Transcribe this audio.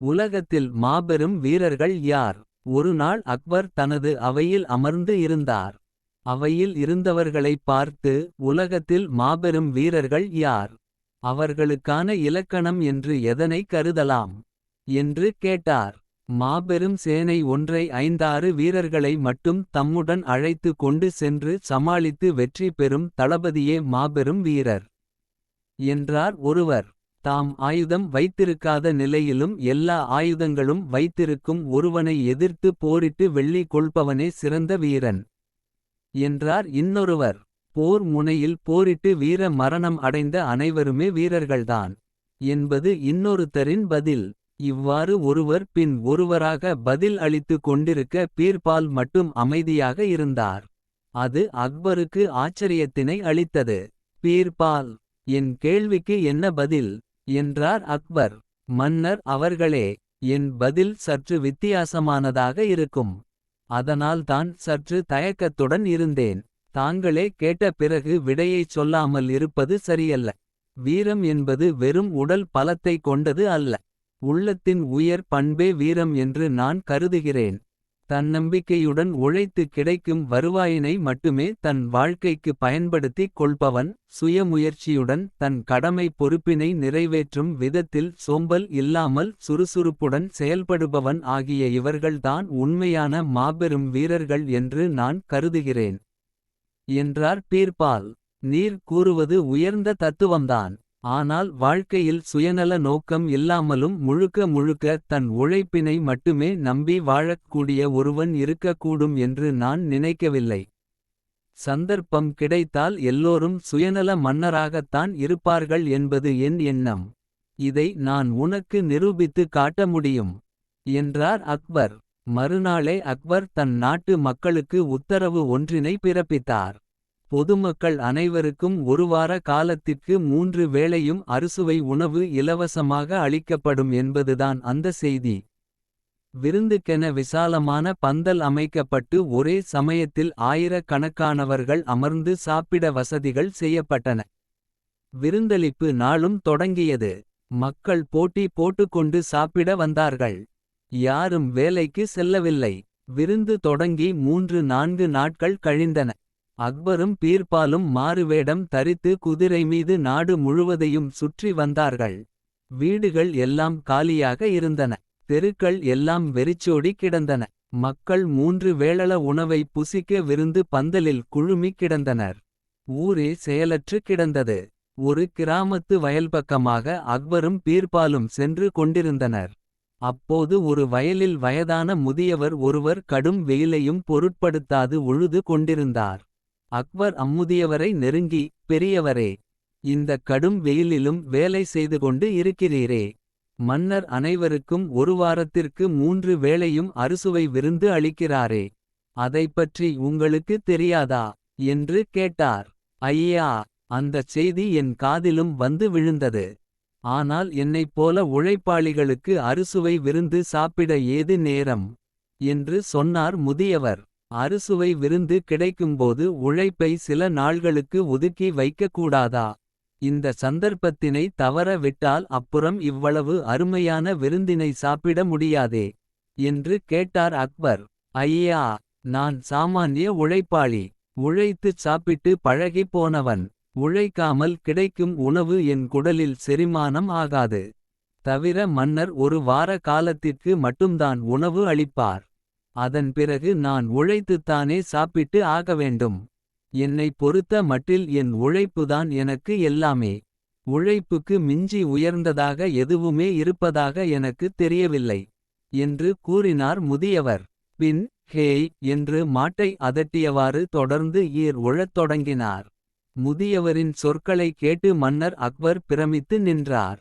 உலகத்தில் மாபெரும் வீரர்கள் யார் ஒருநாள் அக்பர் தனது அவையில் அமர்ந்து இருந்தார். அவையில் இருந்தவர்களைப் பார்த்து உலகத்தில் மாபெரும் வீரர்கள் யார். அவர்களுக்கான இலக்கணம் என்று எதனை கருதலாம். என்று கேட்டார் மாபெரும் சேனை ஒன்றை ஐந்தாறு வீரர்களை மட்டும் தம்முடன் அழைத்து கொண்டு சென்று சமாளித்து வெற்றி பெறும் தளபதியே மாபெரும் வீரர். என்றார் ஒருவர் தாம் ஆயுதம் வைத்திருக்காத நிலையிலும் எல்லா ஆயுதங்களும் வைத்திருக்கும் ஒருவனை எதிர்த்து போரிட்டு வெள்ளி கொள்பவனே சிறந்த வீரன். என்றார் இன்னொருவர் போர் முனையில் போரிட்டு வீர மரணம் அடைந்த அனைவருமே வீரர்கள்தான். என்பது இன்னொருத்தரின் பதில் இவ்வாறு ஒருவர் பின் ஒருவராக பதில் அளித்து கொண்டிருக்க பீர்பால் மட்டும் அமைதியாக இருந்தார். அது அக்பருக்கு ஆச்சரியத்தினை அளித்தது பீர்பால் என் கேள்விக்கு என்ன பதில். என்றார் அக்பர் மன்னர் அவர்களே என் பதில் சற்று வித்தியாசமானதாக இருக்கும். அதனால்தான் சற்று தயக்கத்துடன் இருந்தேன். தாங்களே கேட்ட பிறகு விடையைச் சொல்லாமல் இருப்பது சரியல்ல. வீரம் என்பது வெறும் உடல் பலத்தை கொண்டது அல்ல. உள்ளத்தின் உயர் பண்பே வீரம் என்று நான் கருதுகிறேன். தன்னம்பிக்கையுடன் உழைத்து கிடைக்கும் வருவாயினை மட்டுமே தன் வாழ்க்கைக்கு பயன்படுத்திக் கொள்பவன். சுயமுயற்சியுடன் தன் கடமை பொறுப்பினை நிறைவேற்றும் விதத்தில் சோம்பல் இல்லாமல் சுறுசுறுப்புடன் செயல்படுபவன் ஆகிய இவர்கள்தான் உண்மையான மாபெரும் வீரர்கள் என்று நான் கருதுகிறேன். என்றார் பீர்பால் நீர் கூறுவது உயர்ந்த தத்துவம்தான். ஆனால் வாழ்க்கையில் சுயநல நோக்கம் இல்லாமலும் முழுக்க முழுக்க தன் உழைப்பினை மட்டுமே நம்பி வாழக்கூடிய ஒருவன் இருக்கக்கூடும் என்று நான் நினைக்கவில்லை. சந்தர்ப்பம் கிடைத்தால் எல்லோரும் சுயநல மன்னராகத்தான் இருப்பார்கள் என்பது என் எண்ணம். இதை நான் உனக்கு நிரூபித்து காட்ட முடியும். என்றார் அக்பர் மறுநாளே அக்பர் தன் நாட்டு மக்களுக்கு உத்தரவு ஒன்றினை பிறப்பித்தார். பொதுமக்கள் அனைவருக்கும் ஒருவார காலத்திற்கு மூன்று வேளையும் அறுசுவை உணவு இலவசமாக அளிக்கப்படும் என்பதுதான் அந்த செய்தி. விருந்துக்கென விசாலமான பந்தல் அமைக்கப்பட்டு ஒரே சமயத்தில் ஆயிரக்கணக்கானவர்கள் அமர்ந்து சாப்பிட வசதிகள் செய்யப்பட்டன. விருந்தளிப்பு நாளும் தொடங்கியது. மக்கள் போட்டி போட்டுக்கொண்டு சாப்பிட வந்தார்கள். யாரும் வேலைக்கு செல்லவில்லை. விருந்து தொடங்கி மூன்று நான்கு நாட்கள் கழிந்தன. அக்பரும் பீர்பாலும் மாறுவேடம் தரித்து குதிரை மீது நாடு முழுவதையும் சுற்றி வந்தார்கள். வீடுகள் எல்லாம் காலியாக இருந்தன. தெருக்கள் எல்லாம் வெறிச்சோடி கிடந்தன. மக்கள் மூன்று வேளள உணவை புசிக்க விருந்து பந்தலில் குழுமி கிடந்தனர். ஊரே செயலற்று கிடந்தது. ஒரு கிராமத்து வயல்பக்கமாக அக்பரும் பீர்பாலும் சென்று கொண்டிருந்தனர். அப்போது ஒரு வயலில் வயதான முதியவர் ஒருவர் கடும் வெயிலையும் பொருட்படுத்தாது உழுது கொண்டிருந்தார். அக்பர் அம்முதியவரை நெருங்கி பெரியவரே. இந்த கடும் வெயிலிலும் வேலை செய்து கொண்டு இருக்கிறீரே. மன்னர் அனைவருக்கும் ஒரு வாரத்திற்கு மூன்று வேளையும் அறுசுவை விருந்து அளிக்கிறாரே. அதைப்பற்றி உங்களுக்கு தெரியாதா. என்று கேட்டார் ஐயா அந்தச் செய்தி என் காதிலும் வந்து விழுந்தது. ஆனால் என்னைப் போல உழைப்பாளிகளுக்கு அறுசுவை விருந்து சாப்பிட ஏது நேரம். என்று சொன்னார் முதியவர். அறுசுவை விருந்து கிடைக்கும்போது உழைப்பை சில நாள்களுக்கு ஒதுக்கி வைக்கக்கூடாதா. இந்த சந்தர்ப்பத்தினை தவற விட்டால் அப்புறம் இவ்வளவு அருமையான விருந்தினை சாப்பிட முடியாதே. என்று கேட்டார் அக்பர் ஐயா நான் சாமானிய உழைப்பாளி. உழைத்துச் சாப்பிட்டு பழகிப் போனவன். உழைக்காமல் கிடைக்கும் உணவு என் குடலில் செரிமானம் ஆகாது. தவிர மன்னர் ஒரு வார காலத்திற்கு மட்டும்தான் உணவு அளிப்பார். அதன் பிறகு நான் உழைத்துத்தானே சாப்பிட்டு ஆக வேண்டும். என்னை பொறுத்த மட்டில் என் உழைப்புதான் எனக்கு எல்லாமே. உழைப்புக்கு மிஞ்சி உயர்ந்ததாக எதுவுமே இருப்பதாக எனக்கு தெரியவில்லை. என்று கூறினார் முதியவர் பின் ஹேய் என்று மாட்டை அதட்டியவாறு தொடர்ந்து ஈர் உழத் தொடங்கினார். முதியவரின் சொற்களை கேட்டு மன்னர் அக்பர் பிரமித்து நின்றார்.